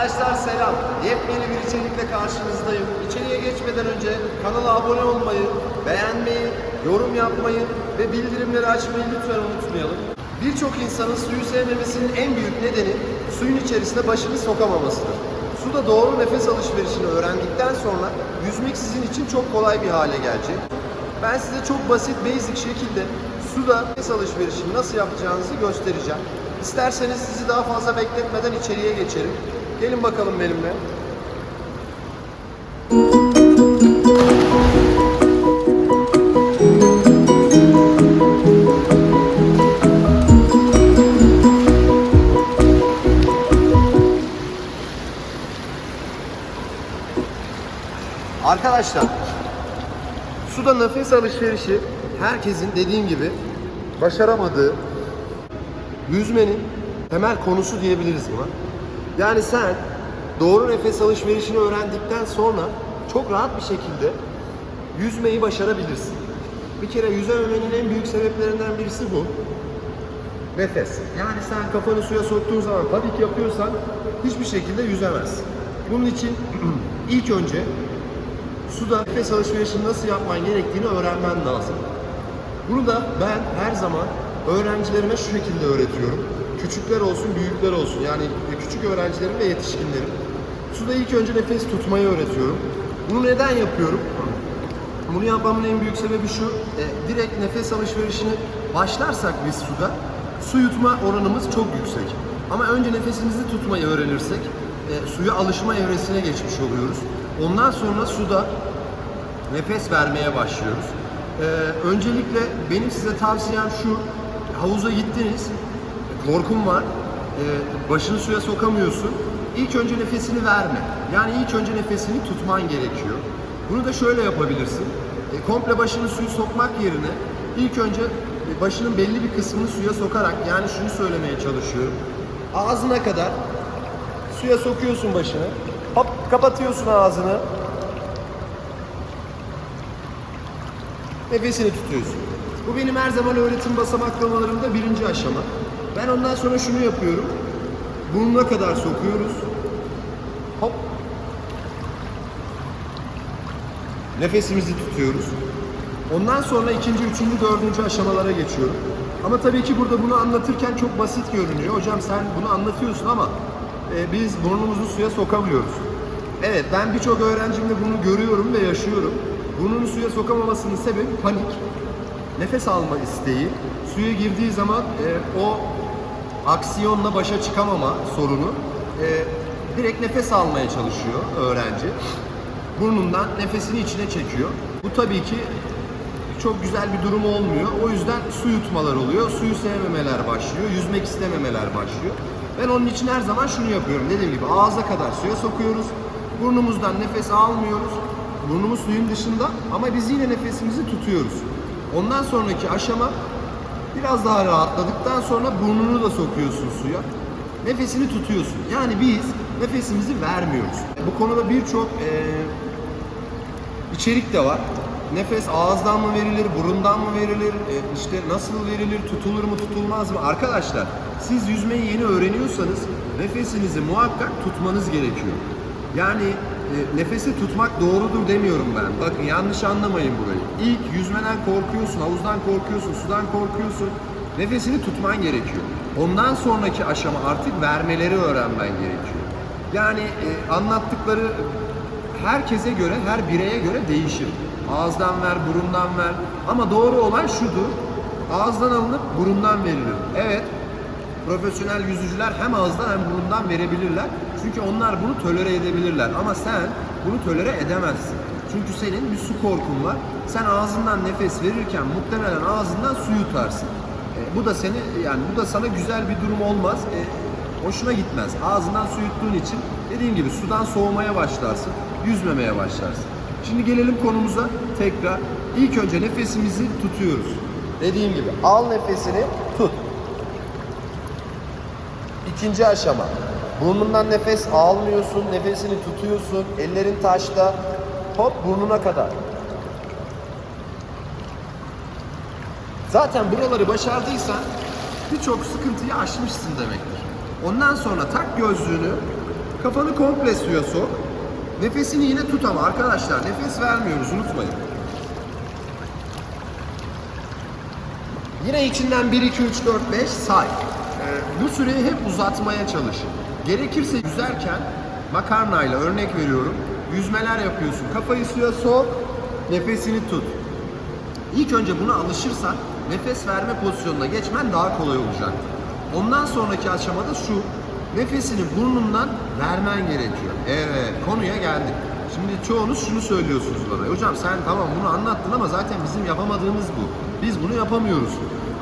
Arkadaşlar selam. Yepyeni bir içerikle karşınızdayım. İçeriye geçmeden önce kanala abone olmayı, beğenmeyi, yorum yapmayı ve bildirimleri açmayı lütfen unutmayalım. Birçok insanın suyu sevmemesinin en büyük nedeni suyun içerisine başını sokamamasıdır. Suda doğru nefes alışverişini öğrendikten sonra yüzmek sizin için çok kolay bir hale gelecek. Ben size çok basit, basic şekilde suda nefes alışverişini nasıl yapacağınızı göstereceğim. İsterseniz sizi daha fazla bekletmeden içeriye geçelim. Gelin bakalım benimle. Arkadaşlar, suda nefes alışverişi herkesin dediğim gibi başaramadığı yüzmenin temel konusu diyebiliriz buna. Yani sen doğru nefes alışverişini öğrendikten sonra çok rahat bir şekilde yüzmeyi başarabilirsin. Bir kere yüzememenin en büyük sebeplerinden birisi bu. Nefes. Yani sen kafanı suya soktuğun zaman panik yapıyorsan hiçbir şekilde yüzemezsin. Bunun için ilk önce suda nefes alışverişini nasıl yapman gerektiğini öğrenmen lazım. Bunu da ben her zaman öğrencilerime şu şekilde öğretiyorum. Küçükler olsun, büyükler olsun. Yani küçük öğrencilerim ve yetişkinlerim. Suda ilk önce nefes tutmayı öğretiyorum. Bunu neden yapıyorum? Bunu yapmamın en büyük sebebi şu. e, direkt nefes alışverişini başlarsak biz suda su yutma oranımız çok yüksek. Ama önce nefesimizi tutmayı öğrenirsek e, suya alışma evresine geçmiş oluyoruz. Ondan sonra suda nefes vermeye başlıyoruz. Ee, öncelikle benim size tavsiyem şu, havuza gittiniz, korkun var, ee, başını suya sokamıyorsun. İlk önce nefesini verme. Yani ilk önce nefesini tutman gerekiyor. Bunu da şöyle yapabilirsin. E, komple başını suyu sokmak yerine ilk önce e, başının belli bir kısmını suya sokarak yani şunu söylemeye çalışıyorum. Ağzına kadar suya sokuyorsun başını. Hop kapatıyorsun ağzını. Nefesini tutuyorsun. Bu benim her zaman öğretim basamaklamalarımda birinci aşama. Ben ondan sonra şunu yapıyorum. Burnuna kadar sokuyoruz. Hop. Nefesimizi tutuyoruz. Ondan sonra ikinci, üçüncü, dördüncü aşamalara geçiyorum. Ama tabii ki burada bunu anlatırken çok basit görünüyor. Hocam sen bunu anlatıyorsun ama e, biz burnumuzu suya sokamıyoruz. Evet ben birçok öğrencimde bunu görüyorum ve yaşıyorum. Burnunu suya sokamamasının sebebi panik. Nefes alma isteği. Suya girdiği zaman e, o aksiyonla başa çıkamama sorunu. E, direkt nefes almaya çalışıyor öğrenci. Burnundan nefesini içine çekiyor. Bu tabii ki çok güzel bir durum olmuyor. O yüzden su yutmalar oluyor. Suyu sevmemeler başlıyor. Yüzmek istememeler başlıyor. Ben onun için her zaman şunu yapıyorum. Dediğim gibi ağza kadar suya sokuyoruz. Burnumuzdan nefes almıyoruz. Burnumuz suyun dışında ama biz yine nefesimizi tutuyoruz. Ondan sonraki aşama biraz daha rahatladıktan sonra burnunu da sokuyorsun suya. Nefesini tutuyorsun. Yani biz nefesimizi vermiyoruz. Bu konuda birçok eee içerik de var. Nefes ağızdan mı verilir, burundan mı verilir, e, işte nasıl verilir, tutulur mu, tutulmaz mı? Arkadaşlar, siz yüzmeyi yeni öğreniyorsanız nefesinizi muhakkak tutmanız gerekiyor. Yani e, nefesi tutmak doğrudur demiyorum ben. Bakın yanlış anlamayın burayı. İlk yüzmeden korkuyorsun, havuzdan korkuyorsun, sudan korkuyorsun. Nefesini tutman gerekiyor. Ondan sonraki aşama artık vermeleri öğrenmen gerekiyor. Yani e, anlattıkları herkese göre, her bireye göre değişir. Ağızdan ver, burundan ver. Ama doğru olan şudur. Ağızdan alınıp burundan verilir. Evet, profesyonel yüzücüler hem ağızdan hem burundan verebilirler. Çünkü onlar bunu tolere edebilirler. Ama sen bunu tolere edemezsin. Çünkü senin bir su korkun var. Sen ağzından nefes verirken muhtemelen ağzından su yutarsın. E, bu da seni yani bu da sana güzel bir durum olmaz. E, hoşuna gitmez. Ağzından su yuttuğun için dediğim gibi sudan soğumaya başlarsın, yüzmemeye başlarsın. Şimdi gelelim konumuza tekrar. İlk önce nefesimizi tutuyoruz. Dediğim gibi al nefesini. İkinci aşama. Burnundan nefes almıyorsun, nefesini tutuyorsun. Ellerin taşta. Hop burnuna kadar. Zaten buraları başardıysan birçok sıkıntıyı aşmışsın demektir. Ondan sonra tak gözlüğünü, Kafanı komple suya sok. Nefesini yine tut ama arkadaşlar nefes vermiyoruz unutmayın. Yine içinden 1, 2, 3, 4, 5 say. Bu süreyi hep uzatmaya çalışın. Gerekirse yüzerken makarnayla örnek veriyorum. Yüzmeler yapıyorsun. Kafayı suya sok, nefesini tut. İlk önce buna alışırsan nefes verme pozisyonuna geçmen daha kolay olacak. Ondan sonraki aşamada şu, nefesini burnundan vermen gerekiyor. Evet, konuya geldik. Şimdi çoğunuz şunu söylüyorsunuz bana. Hocam sen tamam bunu anlattın ama zaten bizim yapamadığımız bu. Biz bunu yapamıyoruz.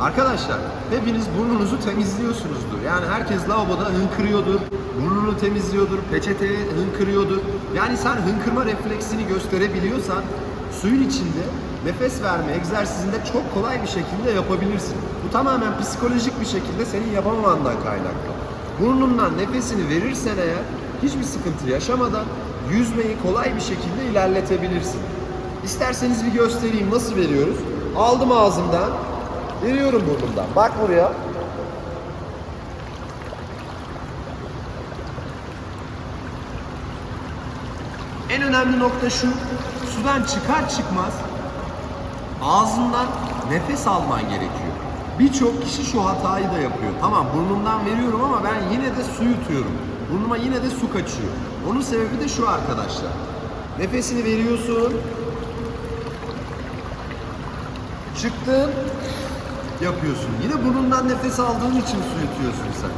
Arkadaşlar hepiniz burnunuzu temizliyorsunuzdur. Yani herkes lavaboda hınkırıyordur, burnunu temizliyordur, peçeteye hınkırıyordur. Yani sen hınkırma refleksini gösterebiliyorsan suyun içinde nefes verme egzersizinde çok kolay bir şekilde yapabilirsin. Bu tamamen psikolojik bir şekilde senin yapamamandan kaynaklı. Burnundan nefesini verirsen eğer hiçbir sıkıntı yaşamadan yüzmeyi kolay bir şekilde ilerletebilirsin. İsterseniz bir göstereyim nasıl veriyoruz. Aldım ağzımdan, veriyorum burnumdan. Bak buraya. En önemli nokta şu, sudan çıkar çıkmaz ağzından nefes alman gerekiyor. Birçok kişi şu hatayı da yapıyor. Tamam burnumdan veriyorum ama ben yine de su yutuyorum. Burnuma yine de su kaçıyor. Onun sebebi de şu arkadaşlar. Nefesini veriyorsun. Çıktın yapıyorsun. Yine burnundan nefes aldığın için su yutuyorsun sen.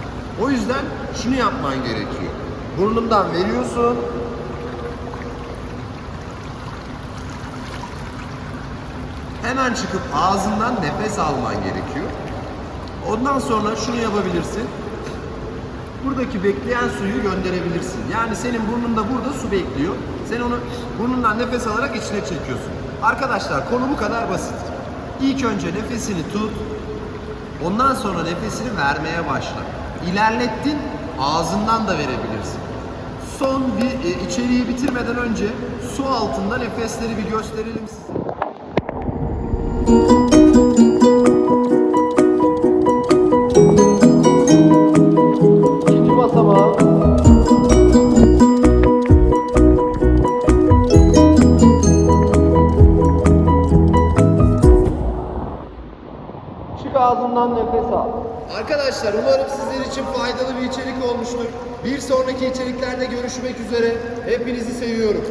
O yüzden şunu yapman gerekiyor. Burnundan veriyorsun. Hemen çıkıp ağzından nefes alman gerekiyor. Ondan sonra şunu yapabilirsin. Buradaki bekleyen suyu gönderebilirsin. Yani senin burnunda burada su bekliyor. Sen onu burnundan nefes alarak içine çekiyorsun. Arkadaşlar konu bu kadar basit. İlk önce nefesini tut. Ondan sonra nefesini vermeye başla. İlerlettin, ağzından da verebilirsin. Son bir e, içeriği bitirmeden önce su altında nefesleri bir gösterelim size. Çık ağzından nefes al. Arkadaşlar umarım sizler için faydalı bir içerik olmuştur. Bir sonraki içeriklerde görüşmek üzere. Hepinizi seviyorum.